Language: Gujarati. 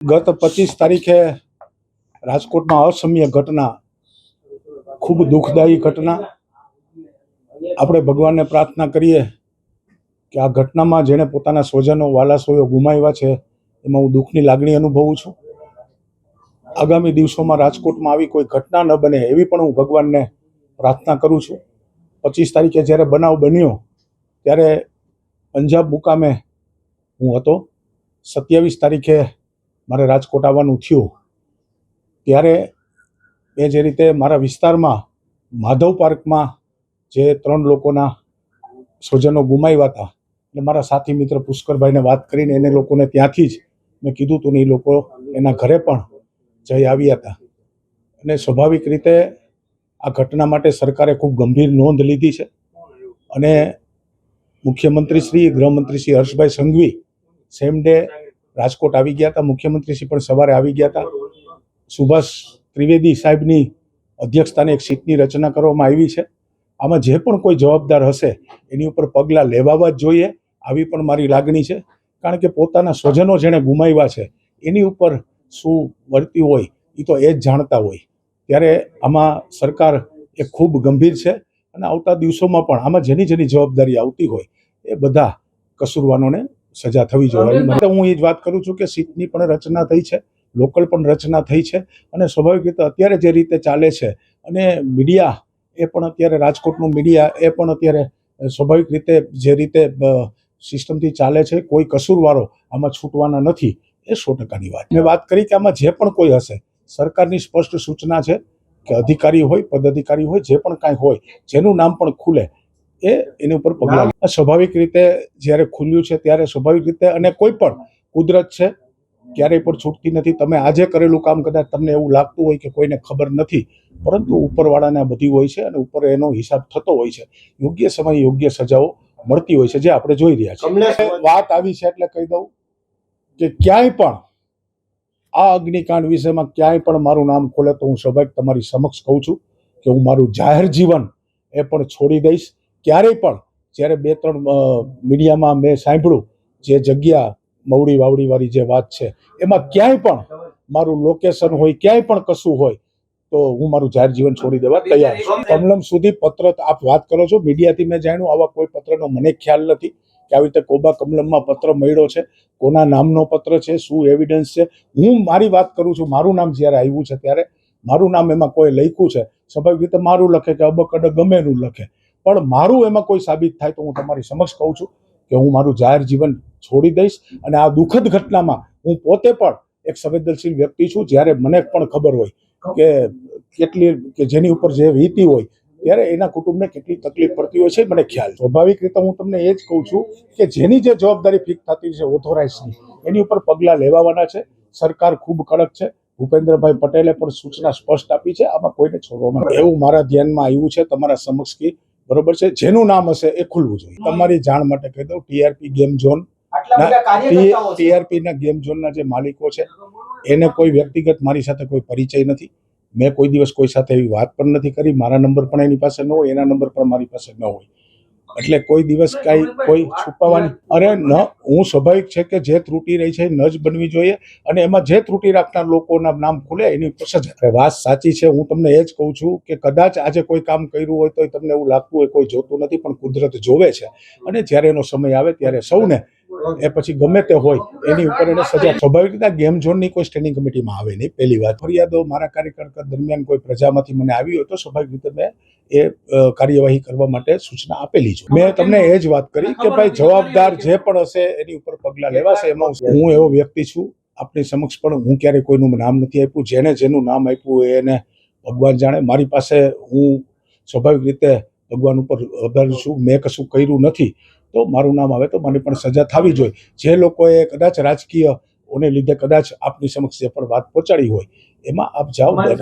ગત પચીસ તારીખે રાજકોટમાં અસમ્ય ઘટના, ખૂબ દુઃખદાયી ઘટના. આપણે ભગવાનને પ્રાર્થના કરીએ કે આ ઘટનામાં જેણે પોતાના સ્વજનો, વાલાસોયો ગુમાવ્યા છે, એમાં હું દુઃખની લાગણી અનુભવું છું. આગામી દિવસોમાં રાજકોટમાં આવી કોઈ ઘટના ન બને એવી પણ હું ભગવાનને પ્રાર્થના કરું છું. પચીસ તારીખે જ્યારે બનાવ બન્યો, ત્યારે પંજાબ મુકામે હું હતો. સત્યાવીસ તારીખે મારે રાજકોટ આવવાનું થયું. ત્યારે એ જે રીતે મારા વિસ્તારમાં માધવ પાર્કમાં જે ત્રણ લોકોના સ્વજનો ગુમાવ્યા હતા, એટલે મારા સાથી મિત્ર પુષ્કરભાઈને વાત કરીને એને લોકોને ત્યાંથી જ મેં કીધું હતું ને એ લોકો એના ઘરે પણ જઈ આવ્યા હતા. અને સ્વાભાવિક રીતે આ ઘટના માટે સરકારે ખૂબ ગંભીર નોંધ લીધી છે. અને મુખ્યમંત્રી શ્રી ગૃહમંત્રી શ્રી હર્ષભાઈ સંઘવી સેમ ડે રાજકોટ આવી ગયા હતા. મુખ્યમંત્રીશ્રી પણ સવારે આવી ગયા હતા. સુભાષ ત્રિવેદી સાહેબની અધ્યક્ષતાને એક સીટની રચના કરવામાં આવી છે. આમાં જે પણ કોઈ જવાબદાર હશે, એની ઉપર પગલાં લેવાવા જ જોઈએ. આવી પણ મારી લાગણી છે. કારણ કે પોતાના સ્વજનો જેણે ગુમાવ્યા છે, એની ઉપર શું વર્તી હોય એ તો એ જ જાણતા હોય. ત્યારે આમાં સરકાર એ ખૂબ ગંભીર છે અને આવતા દિવસોમાં પણ આમાં જેની જેની જવાબદારી આવતી હોય, એ બધા કસૂરવાનોને સજા થવી જોઈએ. હું એ જ વાત કરું છું કે સીટની પણ રચના થઈ છે લોકલ પણ રચના થઈ છે અને સ્વાભાવિક રીતે અત્યારે જે રીતે ચાલે છે અને મીડિયા એ પણ અત્યારે રાજકોટનું મીડિયા એ પણ અત્યારે સ્વાભાવિક રીતે જે રીતે સિસ્ટમથી ચાલે છે કોઈ કસૂરવારો આમાં છૂટવાના નથી એ સો ટકાની વાત મેં વાત કરી કે આમાં જે પણ કોઈ હશે સરકારની સ્પષ્ટ સૂચના છે કે અધિકારી હોય પદાધિકારી હોય જે પણ કાંઈ હોય જેનું નામ પણ ખુલે એ એની ઉપર પગલાં. સ્વાભાવિક રીતે જ્યારે ખુલ્યું છે ત્યારે સ્વાભાવિક રીતે અને કોઈ પણ કુદરત છે ક્યારેય પણ છૂટતી નથી. તમે આજે કરેલું કામ કદાચ તમને એવું લાગતું હોય કે કોઈને ખબર નથી પરંતુ ઉપરવાળાને બધી હોય છે અને ઉપર એનો હિસાબ થતો હોય છે. યોગ્ય સમયે યોગ્ય સજાઓ મળતી હોય છે જે આપણે જોઈ રહ્યા છીએ. વાત આવી છે એટલે કહી દઉં કે ક્યાંય પણ આ અગ્નિકાંડ વિષયમાં ક્યાંય પણ મારું નામ ખોલે તો હું સ્વાભાવિક તમારી સમક્ષ કહું છું કે હું મારું જાહેર જીવન એ પણ છોડી દઈશ. ક્યારેય પણ જ્યારે બે ત્રણ મીડિયામાં મેં સાંભળ્યું જે જગ્યા મવડી વાવડી વાળી જે વાત છે એમાં ક્યાંય પણ મારું લોકેશન હોય ક્યાંય પણ કશું હોય તો હું મારું જાહેર જીવન છોડી દેવા તૈયાર છું. કમલમ સુધી પત્ર આપ વાત કરો છો મીડિયાથી મેં જાણ્યું આવા કોઈ પત્રનો મને ખ્યાલ નથી કે આવી રીતે કોબા કમલમમાં પત્ર મળ્યો છે કોના નામનો પત્ર છે શું એવિડન્સ છે. હું મારી વાત કરું છું મારું નામ જ્યારે આવ્યું છે ત્યારે મારું નામ એમાં કોઈ લખ્યું છે સ્વાભાવિક રીતે મારું લખે કે અબકડ ગમે એનું લખે. પણ મારું એમાં કોઈ સાબિત થાય તો હું તમારી સમક્ષ કહું છું કે હું મારું જાહેર જીવન છોડી દઈશ અને આ દુઃખદ ઘટનામાં હું પોતે પણ એક સંવેદનશીલ વ્યક્તિ છું. જ્યારે મને પણ ખબર હોય કે કેટલી, કે જેની ઉપર જે વીતી હોય, ત્યારે એના કુટુંબને કેટલી તકલીફ પડતી હોય છે મને ખ્યાલ સ્વાભાવિક રીતે હું તમને એ જ કહું છું કે જેની જે જવાબદારી ફિક્સ થતી છે ઓથોરાઇઝની, એની ઉપર પગલાં લેવાવાના છે. સરકાર ખૂબ કડક છે. ભૂપેન્દ્રભાઈ પટેલે પણ સૂચના સ્પષ્ટ આપી છે. આમાં કોઈને છોડવામાં એવું મારા ધ્યાનમાં આવ્યું છે તમારા સમક્ષ કે બરોબર છે? જેનું નામ હશે એ ખુલવું જોઈએ. તમારી જાણ માટે કહી દઉં ટીઆરપી ગેમ ઝોન. ટીઆરપી ના ગેમ ઝોનના જે માલિકો છે એને કોઈ વ્યક્તિગત મારી સાથે કોઈ પરિચય નથી. મેં કોઈ દિવસ કોઈ સાથે એવી વાત પણ નથી કરી. મારા નંબર પણ એની પાસે ન હોય એના નંબર પણ મારી પાસે ન હોય. એટલે કોઈ દિવસ કાંઈ કોઈ છુપાવવાની અરે ન હું સ્વાભાવિક છે કે જે ત્રુટિ રહી છે એ ન જ બનવી જોઈએ અને એમાં જે ત્રુટિ રાખનાર લોકોના નામ ખુલે એની સજા વાત સાચી છે હું તમને એ જ કહું છું કે કદાચ આજે કોઈ કામ કર્યું હોય તો તમને એવું લાગતું હોય કોઈ જોતું નથી પણ કુદરત જોવે છે. અને જ્યારે એનો સમય આવે ત્યારે સૌને એ પછી ગમે તે હોય એની ઉપર એને સજા. સ્વાભાવિક રીતે ગેમ ઝોનની કોઈ સ્ટેન્ડિંગ કમિટીમાં આવે નહીં પહેલી વાત. ફરિયાદો મારા કાર્યકર્તા દરમિયાન કોઈ પ્રજામાંથી મને આવી હોય તો સ્વાભાવિક રીતે મેં એ કાર્યવાહી કરવા માટે સૂચના આપેલી છે. મેં તમને એ જ વાત કરી કે ભાઈ જવાબદાર જે પણ હશે એની ઉપર પગલાં લેવાશે એમાં હું- એવો વ્યક્તિ છું. આપની સમક્ષ પણ હું ક્યારેય કોઈનું નામ નથી આપ્યું. જેને જેનું નામ આપ્યું એને ભગવાન જાણે. મારી પાસે હું સ્વાભાવિક રીતે ભગવાન ઉપર આભારી છું. મેં કશું કર્યું નથી. તો મારું નામ આવે તો મને પણ સજા થવી જોઈએ. જે લોકોએ કદાચ રાજકીય ઓને લીધે કદાચ આપની સમક્ષ જે પણ વાત પહોંચાડી હોય, એમાં આપ જાઓ